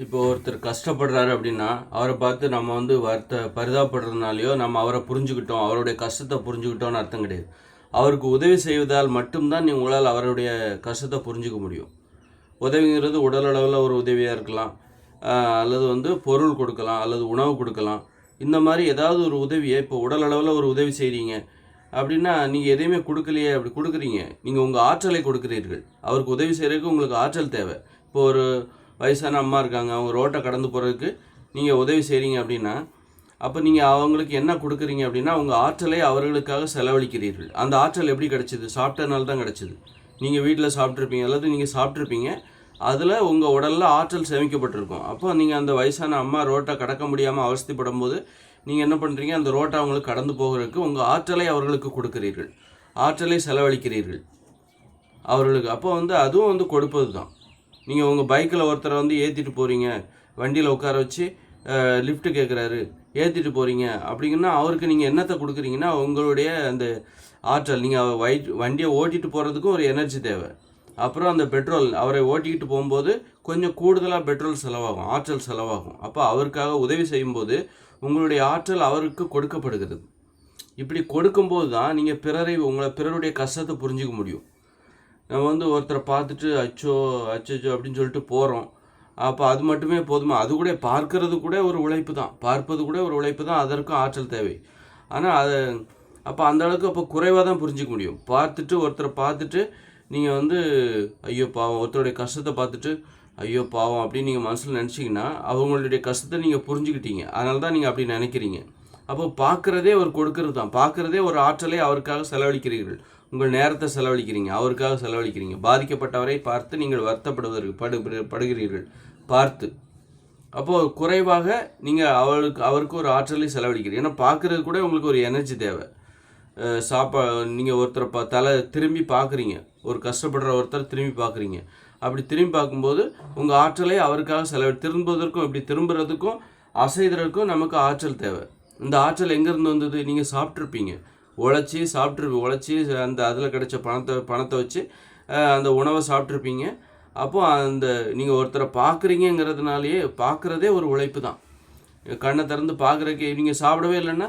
இப்போ ஒருத்தர் கஷ்டப்படுறாரு அப்படின்னா அவரை பார்த்து நம்ம வந்து வருத்த பரிதாபப்படுறதுனாலையோ நம்ம அவரை புரிஞ்சுக்கிட்டோம் அவருடைய கஷ்டத்தை புரிஞ்சுக்கிட்டோம்னு அர்த்தம் கிடையாது. அவருக்கு உதவி செய்வதால் மட்டும்தான் நீ உங்களால் அவருடைய கஷ்டத்தை புரிஞ்சுக்க முடியும். உதவிங்கிறது உடல் அளவில் ஒரு உதவியாக இருக்கலாம். அல்லது வந்து பொருள் கொடுக்கலாம் அல்லது உணவு கொடுக்கலாம். இந்த மாதிரி ஏதாவது ஒரு உதவியை இப்போ உடலளவில் ஒரு உதவி செய்கிறீங்க அப்படின்னா நீங்கள் எதையுமே கொடுக்கலையே அப்படி கொடுக்குறீங்க. நீங்கள் உங்கள் ஆற்றலை கொடுக்குறீர்கள். அவருக்கு உதவி செய்கிறதுக்கு உங்களுக்கு ஆற்றல் தேவை. இப்போ ஒரு வயசான அம்மா இருக்காங்க அவங்க ரோட்டை கடந்து போகிறதுக்கு நீங்கள் உதவி செய்கிறீங்க அப்படின்னா அப்போ நீங்கள் அவங்களுக்கு என்ன கொடுக்குறீங்க அப்படின்னா உங்கள் ஆற்றலை அவர்களுக்காக செலவழிக்கிறீர்கள். அந்த ஆற்றல் எப்படி கிடைச்சிது? சாப்பிட்டனால தான் கிடச்சிது. நீங்கள் வீட்டில் சாப்பிட்ருப்பீங்க அல்லது நீங்கள் சாப்பிட்ருப்பீங்க அதில் உங்கள் உடலில் ஆற்றல் சேமிக்கப்பட்டிருக்கும். அப்போ நீங்கள் அந்த வயசான அம்மா ரோட்டை கடக்க முடியாமல் அவஸ்திப்படும் போது நீங்கள் என்ன பண்ணுறீங்க அந்த ரோட்டை அவங்களுக்கு கடந்து போகிறதுக்கு உங்கள் ஆற்றலை அவர்களுக்கு கொடுக்கிறீர்கள். ஆற்றலை செலவழிக்கிறீர்கள். அவர்களுக்கு அப்போ வந்து அதுவும் வந்து கொடுப்பது தான் நீங்கள் உங்கள் பைக்கில் ஒருத்தரை வந்து ஏற்றிட்டு போகிறீங்க வண்டியில் உட்கார வச்சு லிஃப்ட் கேட்குறாரு ஏற்றிட்டு போகிறீங்க அப்படிங்கன்னா அவருக்கு நீங்கள் என்னத்தை கொடுக்குறீங்கன்னா உங்களுடைய அந்த ஆற்றல். நீங்கள் வை வண்டியை ஓட்டிகிட்டு போகிறதுக்கும் ஒரு எனர்ஜி தேவை. அப்புறம் அந்த பெட்ரோல் அவரை ஓட்டிக்கிட்டு போகும்போது கொஞ்சம் கூடுதலாக பெட்ரோல் செலவாகும் ஆற்றல் செலவாகும். அப்போ அவருக்காக உதவி செய்யும்போது உங்களுடைய ஆற்றல் அவருக்கு கொடுக்கப்படுகிறது. இப்படி கொடுக்கும்போது தான் நீங்கள் பிறரை உங்களை பிறருடைய கஷ்டத்தை புரிஞ்சிக்க முடியும். நம்ம வந்து ஒருத்தரை பார்த்துட்டு அச்சோ அச்சோ அப்படின்னு சொல்லிட்டு போகிறோம் அப்போ அது மட்டுமே போதுமா? அது கூட பார்க்கறது கூட ஒரு உழைப்பு தான். பார்ப்பது கூட ஒரு உழைப்பு தான். அதற்கும் ஆற்றல் தேவை. ஆனால் அதை அப்போ அந்த அளவுக்கு அப்போ குறைவாக தான் புரிஞ்சிக்க முடியும். பார்த்துட்டு ஒருத்தரை பார்த்துட்டு நீங்கள் வந்து ஐயோ பாவம் ஒருத்தருடைய கஷ்டத்தை பார்த்துட்டு ஐயோ பாவம் அப்படின்னு நீங்கள் மனசில் நினச்சிங்கன்னா அவங்களுடைய கஷ்டத்தை நீங்கள் புரிஞ்சுக்கிட்டீங்க. அதனால தான் நீங்கள் அப்படி நினைக்கிறீங்க. அப்போ பார்க்குறதே ஒரு கொடுக்கறது தான். பார்க்குறதே ஒரு ஆற்றலை அவருக்காக செலவழிக்கிறீர்கள். உங்கள் நேரத்தை செலவழிக்கிறீங்க அவருக்காக செலவழிக்கிறீங்க. பாதிக்கப்பட்டவரை பார்த்து நீங்கள் வருத்தப்படுவதற்கு படு படுகிறீர்கள். பார்த்து. அப்போது குறைவாக நீங்கள் அவளுக்கு அவருக்கு ஒரு ஆற்றலை செலவழிக்கிறீங்க. ஏன்னா பார்க்குறது கூட உங்களுக்கு ஒரு எனர்ஜி தேவை. சாப்பா நீங்கள் ஒருத்தரை பா தலை திரும்பி பார்க்குறீங்க. ஒரு கஷ்டப்படுற ஒருத்தர் திரும்பி பார்க்குறீங்க. அப்படி திரும்பி பார்க்கும்போது உங்கள் ஆற்றலை அவருக்காக செலவு திரும்புவதற்கும் இப்படி திரும்புறதுக்கும் அசைதறதுக்கும் நமக்கு ஆற்றல் தேவை. இந்த ஆற்றல் எங்கேருந்து வந்தது? நீங்கள் சாப்பிட்ருப்பீங்க உழைச்சி சாப்பிட்ரு உழைச்சி அந்த அதில் கிடைச்ச பணத்தை பணத்தை வச்சு அந்த உணவை சாப்பிட்ருப்பீங்க அப்போ அந்த நீங்கள் ஒருத்தரை பார்க்குறீங்கிறதுனாலேயே பார்க்குறதே ஒரு உழைப்பு தான். கண்ணை திறந்து பார்க்குறக்கு நீங்கள் சாப்பிடவே இல்லைன்னா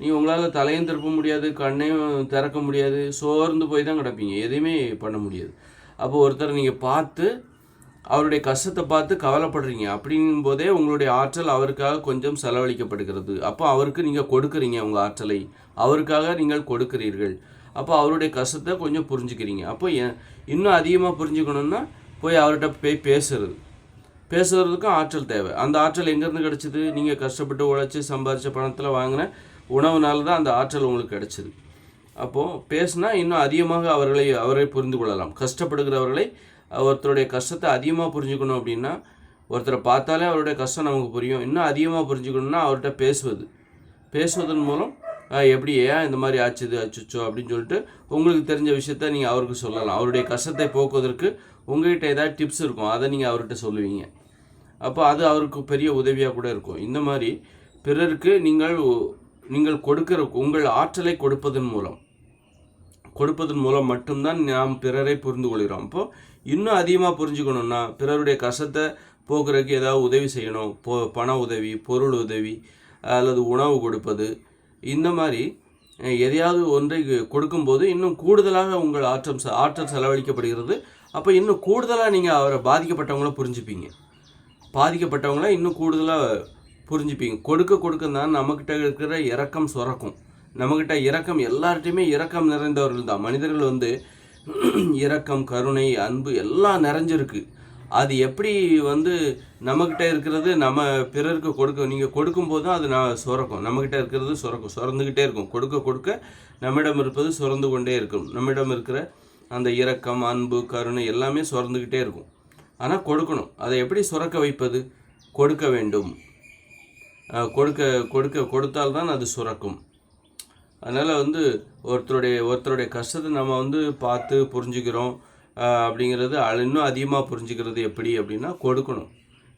நீங்கள் உங்களால் தலையும் திருப்ப முடியாது கண்ணையும் திறக்க முடியாது சோர்ந்து போய் தான் கிடப்பீங்க. எதையுமே பண்ண முடியாது. அப்போ ஒருத்தரை நீங்கள் பார்த்து அவருடைய கஷ்டத்தை பார்த்து கவலைப்படுறீங்க. அப்படின் போதே உங்களுடைய ஆற்றல் அவருக்காக கொஞ்சம் செலவழிக்கப்படுகிறது. அப்போ அவருக்கு நீங்கள் கொடுக்குறீங்க உங்கள் ஆற்றலை. அவருக்காக நீங்கள் கொடுக்குறீர்கள். அப்போ அவருடைய கஷ்டத்தை கொஞ்சம் புரிஞ்சுக்கிறீங்க. அப்போ இன்னும் அதிகமாக புரிஞ்சுக்கணுன்னா போய் அவர்கிட்ட போய் பேசுறது. பேசுகிறதுக்கும் ஆற்றல் தேவை. அந்த ஆற்றல் எங்கேருந்து கிடச்சிது? நீங்கள் கஷ்டப்பட்டு உழைச்சி சம்பாதிச்ச பணத்தில் வாங்கின உணவுனால தான் அந்த ஆற்றல் உங்களுக்கு கிடச்சிது. அப்போது பேசுனா இன்னும் அதிகமாக அவர்களை அவரை புரிந்து கொள்ளலாம். கஷ்டப்படுகிறவர்களை ஒருத்தருடைய கஷ்டத்தை அதிகமாக புரிஞ்சுக்கணும் அப்படின்னா ஒருத்தரை பார்த்தாலே அவருடைய கஷ்டம் நமக்கு புரியும். இன்னும் அதிகமாக புரிஞ்சுக்கணும்னா அவர்கிட்ட பேசுவது. பேசுவதன் மூலம் எப்படி ஏன் இந்த மாதிரி ஆச்சுது அச்சுச்சோ அப்படின்னு சொல்லிட்டு உங்களுக்கு தெரிஞ்ச விஷயத்த நீங்கள் அவருக்கு சொல்லலாம். அவருடைய கஷ்டத்தை போக்குவதற்கு உங்கள்கிட்ட ஏதாவது டிப்ஸ் இருக்கும். அதை நீங்கள் அவர்கிட்ட சொல்லுவீங்க. அப்போ அது அவருக்கு பெரிய உதவியாக கூட இருக்கும். இந்த மாதிரி பிறருக்கு நீங்கள் நீங்கள் கொடுக்கிற உங்கள் ஆற்றலை கொடுப்பதன் மூலம் கொடுப்பதன் மூலம் மட்டும்தான் நாம் பிறரை புரிந்து கொள்கிறோம். அப்போ இன்னும் அதிகமாக புரிஞ்சுக்கணும்னா பிறருடைய கஷ்டத்தை போக்குறதுக்கு ஏதாவது உதவி செய்யணும். போ பண உதவி பொருள் உதவி அல்லது உணவு கொடுப்பது. இந்த மாதிரி எதையாவது ஒன்றை கொடுக்கும்போது இன்னும் கூடுதலாக உங்கள் ஆற்றம் ஆற்றல் செலவழிக்கப்படுகிறது. அப்போ இன்னும் கூடுதலாக நீங்கள் அவரை பாதிக்கப்பட்டவங்கள புரிஞ்சுப்பீங்க. பாதிக்கப்பட்டவங்கள இன்னும் கூடுதலாக புரிஞ்சுப்பீங்க. கொடுக்க கொடுக்க தான் நம்மக்கிட்ட இருக்கிற இறக்கம் சுரக்கும். நம்மக்கிட்ட இரக்கம் எல்லார்ட்டையுமே இரக்கம் நிறைந்தவர்கள் தான். மனிதர்கள் வந்து இரக்கம் கருணை அன்பு எல்லாம் நிறைஞ்சிருக்கு. அது எப்படி வந்து நம்மக்கிட்ட இருக்கிறது நம்ம பிறருக்கு கொடுக்க நீங்கள் கொடுக்கும்போது தான் அது நான் சுரக்கும். நம்மக்கிட்ட இருக்கிறது சுரக்கும். சுரந்துக்கிட்டே இருக்கும். கொடுக்க கொடுக்க நம்மிடம் இருப்பது சுரந்து கொண்டே இருக்கும். நம்மிடம் இருக்கிற அந்த இரக்கம் அன்பு கருணை எல்லாமே சுரந்துக்கிட்டே இருக்கும். ஆனால் கொடுக்கணும். அதை எப்படி சுரக்க வைப்பது? கொடுக்க வேண்டும். கொடுக்க கொடுக்க கொடுத்தால்தான் அது சுரக்கும். அதனால் வந்து ஒருத்தருடைய ஒருத்தருடைய கஷ்டத்தை நம்ம வந்து பார்த்து புரிஞ்சுக்கிறோம். அப்படிங்கிறது இன்னும் அதிகமாக புரிஞ்சுக்கிறது எப்படி அப்படின்னா கொடுக்கணும்.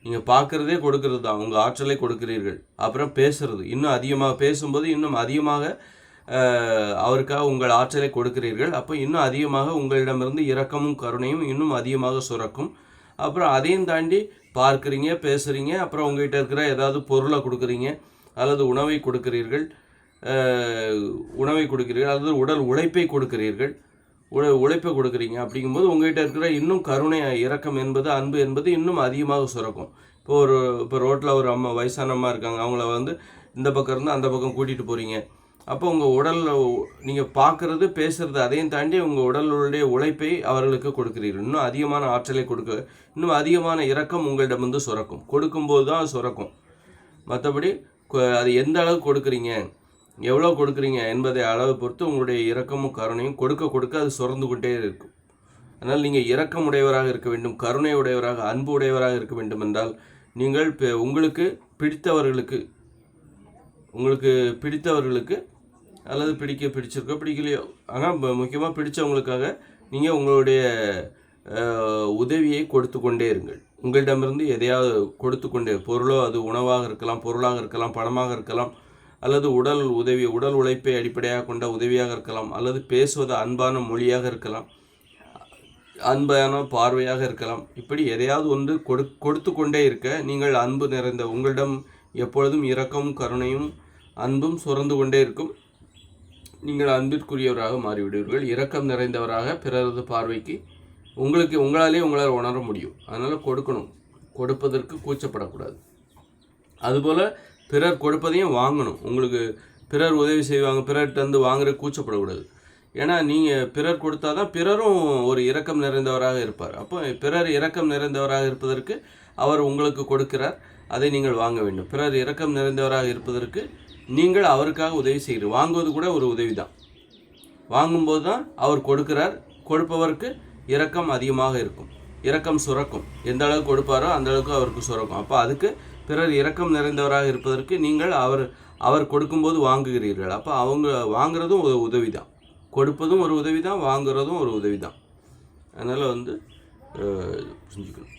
நீங்கள் பார்க்குறதே கொடுக்கறது தான். உங்கள் ஆற்றலை கொடுக்கிறீர்கள். அப்புறம் பேசுறது. இன்னும் அதிகமாக பேசும்போது இன்னும் அதிகமாக அவருக்காக உங்கள் ஆற்றலை கொடுக்கிறீர்கள். அப்போ இன்னும் அதிகமாக உங்களிடமிருந்து இரக்கமும் கருணையும் இன்னும் அதிகமாக சுரக்கும். அப்புறம் அதையும் தாண்டி பார்க்குறீங்க பேசுகிறீங்க அப்புறம் உங்கள்கிட்ட இருக்கிற ஏதாவது பொருளை கொடுக்குறீங்க அல்லது உணவை கொடுக்கிறீர்கள். உணவை கொடுக்கிறீர்கள் அல்லது உடல் உழைப்பை கொடுக்கிறீர்கள். உழ உழைப்பை கொடுக்குறீங்க அப்படிங்கும்போது உங்கள்கிட்ட இருக்கிற இன்னும் கருணை இறக்கம் என்பது அன்பு என்பது இன்னும் அதிகமாக சுரக்கும். இப்போ ஒரு இப்போ ரோட்டில் ஒரு அம்மா வயசான அம்மா இருக்காங்க. அவங்கள வந்து இந்த பக்கம் இருந்து அந்த பக்கம் கூட்டிகிட்டு போகிறீங்க அப்போ உங்கள் உடலில் நீங்கள் பார்க்குறது பேசுகிறது அதையும் தாண்டி உங்கள் உடலுடைய உழைப்பை அவர்களுக்கு கொடுக்கிறீர்கள். இன்னும் அதிகமான ஆற்றலை கொடுக்க இன்னும் அதிகமான இறக்கம் உங்களிடம் வந்து சுரக்கும். கொடுக்கும்போது தான் சுரக்கும். மற்றபடி அது எந்த அளவுக்கு கொடுக்குறீங்க? எவ்வளோ கொடுக்குறீங்க என்பதை அளவை பொறுத்து உங்களுடைய இரக்கமும் கருணையும் கொடுக்க கொடுக்க அது சுரந்து கொண்டே இருக்கும். அதனால் நீங்கள் இரக்கம் உடையவராக இருக்க வேண்டும் கருணை உடையவராக அன்பு உடையவராக இருக்க வேண்டும் என்றால் நீங்கள் பெ- உங்களுக்கு பிடித்தவர்களுக்கு உங்களுக்கு பிடித்தவர்களுக்கு அல்லது பிடிக்க பிடிச்சிருக்கோ பிடிக்கலையோ ஆனால் முக்கியமாக பிடித்தவங்களுக்காக நீங்கள் உங்களுடைய உதவியை கொடுத்து கொண்டே இருங்கள். உங்களிடமிருந்து எதையாவது கொடுத்து கொண்டே பொருளோ அது உணவாக இருக்கலாம் பொருளாக இருக்கலாம் பணமாக இருக்கலாம் அல்லது உடல் உதவி உடல் உழைப்பை அடிப்படையாக கொண்ட உதவியாக இருக்கலாம் அல்லது பேசுவது அன்பான மொழியாக இருக்கலாம் அன்பான பார்வையாக இருக்கலாம். இப்படி எதையாவது ஒன்று கொடு கொடுத்து கொண்டே இருக்க நீங்கள் அன்பு நிறைந்த உங்களிடம் எப்பொழுதும் இரக்கமும் கருணையும் அன்பும் சுரந்து கொண்டே இருக்கும். நீங்கள் அன்பிற்குரியவராக மாறிவிடுவீர்கள். இரக்கம் நிறைந்தவராக பிறரது பார்வைக்கு உங்களுக்கு உங்களாலே உங்களால் உணர முடியும். அதனால் கொடுக்கணும். கொடுப்பதற்கு கூச்சப்படக்கூடாது. அதுபோல் பிறர் கொடுப்பதையும் வாங்கணும். உங்களுக்கு பிறர் உதவி செய்வாங்க பிறர்கிட்ட வந்து வாங்குற கூச்சப்படக்கூடாது. ஏன்னா நீங்கள் பிறர் கொடுத்தா தான் பிறரும் ஒரு இரக்கம் நிறைந்தவராக இருப்பார். அப்போ பிறர் இரக்கம் நிறைந்தவராக இருப்பதற்கு அவர் உங்களுக்கு கொடுக்கிறார். அதை நீங்கள் வாங்க வேண்டும். பிறர் இரக்கம் நிறைந்தவராக இருப்பதற்கு நீங்கள் அவருக்காக உதவி செய்கிறீர்கள் வாங்குவது கூட ஒரு உதவி தான் வாங்கும்போது தான் அவர் கொடுக்கிறார். கொடுப்பவருக்கு இரக்கம் அதிகமாக இருக்கும். இரக்கம் சுரக்கும். எந்த அளவுக்கு கொடுப்பாரோ அந்த அளவுக்கு அவருக்கு சுரக்கும். அப்போ அதுக்கு பிறர் இரக்கம் நிறைந்தவராக இருப்பதற்கு நீங்கள் அவர் அவர் கொடுக்கும்போது வாங்குகிறீர்கள். அப்போ அவங்க வாங்குறதும் ஒரு உதவி தான் கொடுப்பதும் ஒரு உதவி தான் வாங்குறதும் ஒரு உதவி தான் அதனால் வந்து புரிஞ்சுக்கணும்.